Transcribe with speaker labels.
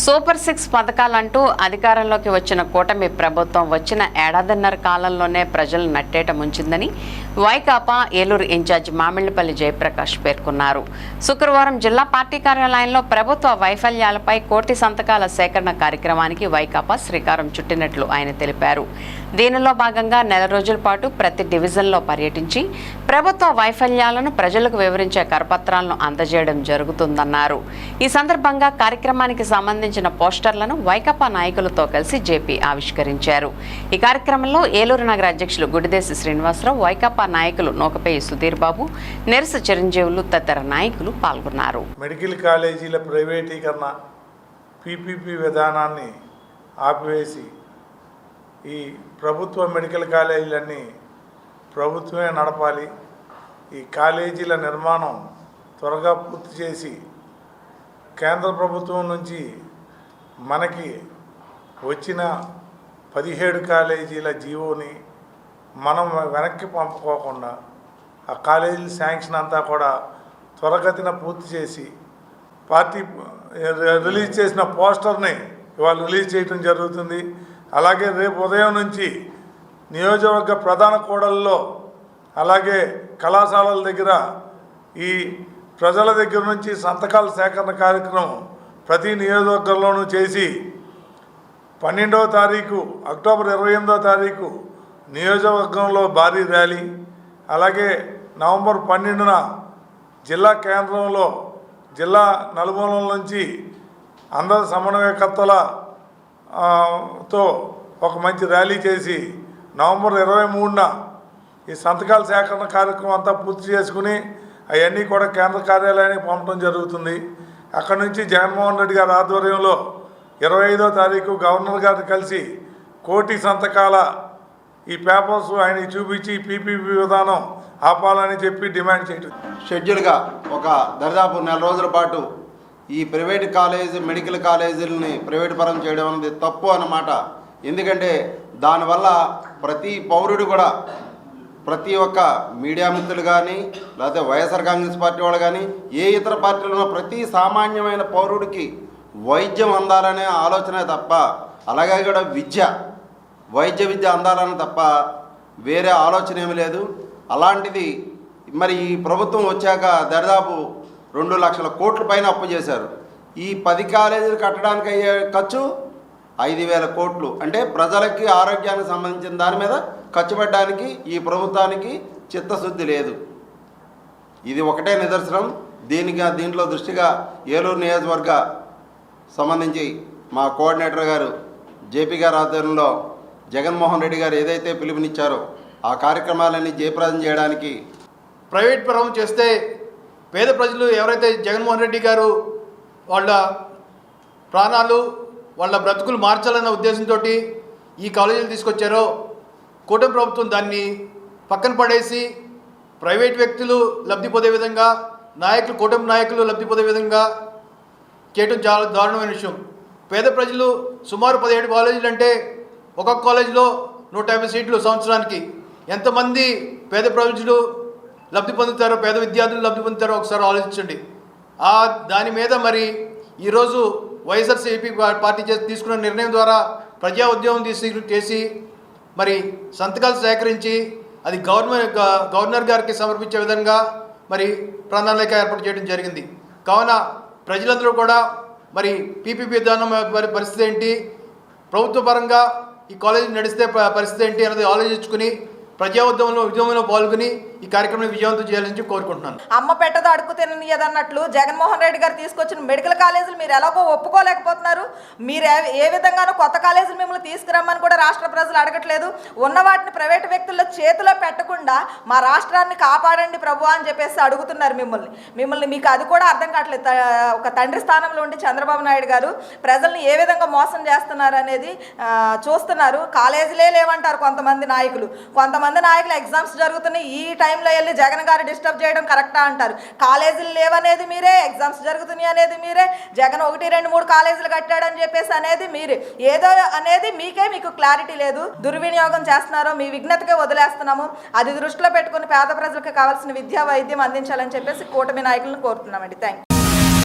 Speaker 1: Super six పథకాలంటూ అధికారంలోకి వచ్చిన కూటమి ప్రభుత్వం వచ్చిన ఏడాదిన్నర కాలంలోనే ప్రజలు నట్టేట ముంచిందని వైకాపా ఏలూరు ఇన్ఛార్జ్ మామిళ్ళపల్లి జయప్రకాష్ పేర్కొన్నారు. శుక్రవారం జిల్లా పార్టీ కార్యాలయంలో ప్రభుత్వ వైఫల్యాలపై కోటి సంతకాల సేకరణ కార్యక్రమానికి వైకాపా శ్రీకారం చుట్టినట్లు ఆయన తెలిపారు. దీనిలో భాగంగా నెల రోజుల పాటు ప్రతి డివిజన్లో పర్యటించి ప్రభుత్వ వైఫల్యాలను ప్రజలకు వివరించే కరపత్రాలను అందజేయడం జరుగుతుందన్నారు. ఈ సందర్భంగా కార్యక్రమానికి సంబంధించి సంబంధించిన పోస్టర్లను వైకాపా నాయకులతో కలిసి జేపీ ఆవిష్కరించారు. ఈ కార్యక్రమంలో ఏలూరు నగర అధ్యక్షులు గుడిదేశి శ్రీనివాసరావు వైకాపా నాయకులు నూకపేయి సుధీర్ బాబు నెరసు చిరంజీవులు తదితర నాయకులు పాల్గొన్నారు.
Speaker 2: మెడికల్ కాలేజీల ప్రైవేటీకరణ పీపీపీ విధానాన్ని ఆపివేసి ఈ ప్రభుత్వ మెడికల్ కాలేజీలన్నీ ప్రభుత్వమే నడపాలి. ఈ కాలేజీల నిర్మాణం త్వరగా పూర్తి చేసి కేంద్ర ప్రభుత్వం నుంచి మనకి వచ్చిన పదిహేడు కాలేజీల జీవోని మనం వెనక్కి పంపుకోకుండా ఆ కాలేజీల శాంక్షన్ అంతా కూడా త్వరగతిన పూర్తి చేసి పార్టీ రిలీజ్ చేసిన పోస్టర్ని ఇవాళ రిలీజ్ చేయడం జరుగుతుంది. అలాగే రేపు ఉదయం నుంచి నియోజకవర్గ ప్రధాన కూడల్లో అలాగే కళాశాలల దగ్గర ఈ ప్రజల దగ్గర నుంచి సంతకాల సేకరణ కార్యక్రమం ప్రతి నియోజకవర్గంలోనూ చేసి పన్నెండవ తారీఖు అక్టోబర్ ఇరవై ఎనిమిదవ తారీఖు నియోజకవర్గంలో భారీ ర్యాలీ అలాగే నవంబర్ పన్నెండున జిల్లా కేంద్రంలో జిల్లా నలుమూలల నుంచి అందరి సమన్వయకర్తల తో ఒక మంచి ర్యాలీ చేసి నవంబర్ ఇరవై మూడున ఈ సంతకాల సేకరణ కార్యక్రమం అంతా పూర్తి చేసుకుని అవన్నీ కూడా కేంద్ర కార్యాలయానికి పంపడం జరుగుతుంది. అక్కడి నుంచి జగన్మోహన్ రెడ్డి గారి ఆధ్వర్యంలో ఇరవై ఐదో తారీఖు గవర్నర్ గారిని కలిసి కోటి సంతకాల ఈ పేపర్స్ ఆయనకి చూపించి పీపీపీ విధానం ఆపాలని చెప్పి డిమాండ్ చేయడం
Speaker 3: షెడ్యూల్గా ఒక దరిదాపు నెల రోజుల పాటు ఈ ప్రైవేట్ కాలేజ్ మెడికల్ కాలేజీలని ప్రైవేట్ పరం చేయడం అనేది తప్పు అన్నమాట. ఎందుకంటే దానివల్ల ప్రతి పౌరుడు కూడా ప్రతి ఒక్క మీడియా మిత్రులు కానీ లేకపోతే వైఎస్ఆర్ కాంగ్రెస్ పార్టీ వాళ్ళు కానీ ఏ ఇతర పార్టీలో ఉన్న ప్రతి సామాన్యమైన పౌరుడికి వైద్యం అందాలనే ఆలోచనే తప్ప అలాగే కూడా విద్య వైద్య విద్య అందాలని తప్ప వేరే ఆలోచన ఏమీ లేదు. అలాంటిది మరి ఈ ప్రభుత్వం వచ్చాక దరిదాపు రెండు లక్షల కోట్ల పైన అప్పు చేశారు. ఈ పది కాలేజీలు కట్టడానికి అయ్యే ఖర్చు ఐదు వేల కోట్లు. అంటే ప్రజలకి ఆరోగ్యానికి సంబంధించిన దాని మీద ఖర్చు పెట్టడానికి ఈ ప్రభుత్వానికి చిత్తశుద్ధి లేదు. ఇది ఒకటే నిదర్శనం. దీనికి దీంట్లో దృష్టిగా ఏలూరు నియోజకవర్గ సంబంధించి మా కోఆర్డినేటర్ గారు జేపీ గారి ఆధ్వర్యంలో జగన్మోహన్ రెడ్డి గారు ఏదైతే పిలుపునిచ్చారో ఆ కార్యక్రమాలన్నీ జయప్రదం చేయడానికి
Speaker 4: ప్రైవేట్ పరం చేస్తే పేద ప్రజలు ఎవరైతే జగన్మోహన్ రెడ్డి గారు వాళ్ళ ప్రాణాలు వాళ్ళ బ్రతుకులు మార్చాలన్న ఉద్దేశంతో ఈ కాలేజీలు తీసుకొచ్చారో కూటమి ప్రభుత్వం దాన్ని పక్కన పడేసి ప్రైవేట్ వ్యక్తులు లబ్ధి పొందే విధంగా నాయకులు కూటమి నాయకులు లబ్ధి పొందే విధంగా చేయటం చాలా దారుణమైన విషయం. పేద ప్రజలు సుమారు పదిహేడు కాలేజీలు అంటే ఒక్కొక్క కాలేజీలో నూట యాభై సీట్లు సంవత్సరానికి. ఎంతమంది పేద ప్రజలు లబ్ధి పొందుతారో పేద విద్యార్థులు లబ్ధి పొందుతారో ఒకసారి ఆలోచించండి. ఆ దాని మీద మరి ఈరోజు వైఎస్ఆర్సీపీ పార్టీ చేసి తీసుకున్న నిర్ణయం ద్వారా ప్రజా ఉద్యమం తీసి చేసి మరి సంతకాలు సేకరించి అది గవర్నమెంట్ గవర్నర్ గారికి సమర్పించే విధంగా మరి ప్రణాళిక ఏర్పాటు చేయడం జరిగింది. కావున ప్రజలందరూ కూడా మరి పీపీపీ విధానం మరి పరిస్థితి ఏంటి? ప్రభుత్వ పరంగా ఈ కాలేజీ నడిస్తే ప- పరిస్థితి ఏంటి అనేది ఆలోచించుకుని ప్రజా ఉద్యమంలో ఉద్యమంలో పాల్గొని ఈ కార్యక్రమం విజయవంతం చేయాలని చెప్పి కోరుకుంటున్నాను.
Speaker 5: అమ్మ పెట్టదు అడుగు తిననియదన్నట్లు జగన్మోహన్ రెడ్డి గారు తీసుకొచ్చిన మెడికల్ కాలేజీలు మీరు ఎలాగో ఒప్పుకోలేకపోతున్నారు. మీరు ఏ- ఏ విధంగానూ కొత్త కాలేజీలు మిమ్మల్ని తీసుకురమ్మని కూడా రాష్ట్ర ప్రజలు అడగట్లేదు. ఉన్న వాటిని ప్రైవేట్ వ్యక్తుల చేతిలో పెట్టకుండా మా రాష్ట్రాన్ని కాపాడండి ప్రభు అని చెప్పేసి అడుగుతున్నారు మిమ్మల్ని. మిమ్మల్ని మీకు అది కూడా అర్థం కావట్లేదు. ఒక తండ్రి స్థానంలో ఉండి చంద్రబాబు నాయుడు గారు ప్రజల్ని ఏ విధంగా మోసం చేస్తున్నారు అనేది చూస్తున్నారు. కాలేజీలే లేవంటారు కొంతమంది నాయకులు. కొంతమంది నాయకులు ఎగ్జామ్స్ జరుగుతున్నాయి. ఈ టైం టైంలో వెళ్ళి జగన్ గారు డిస్టర్బ్ చేయడం కరెక్టా అంటారు? కాలేజీలు లేవనేది మీరే ఎగ్జామ్స్ జరుగుతున్నాయి అనేది మీరే జగన్ ఒకటి రెండు మూడు కాలేజీలు కట్టాడని చెప్పేసి అనేది మీరే. ఏదో అనేది మీకే మీకు క్లారిటీ లేదు. దుర్వినియోగం చేస్తున్నారో మీ విఘ్నతకే వదిలేస్తున్నాము. అది దృష్టిలో పెట్టుకుని పేద ప్రజలకు కావాల్సిన విద్యా వైద్యం అందించాలని చెప్పేసి కూటమి నాయకులను కోరుతున్నామండి. థ్యాంక్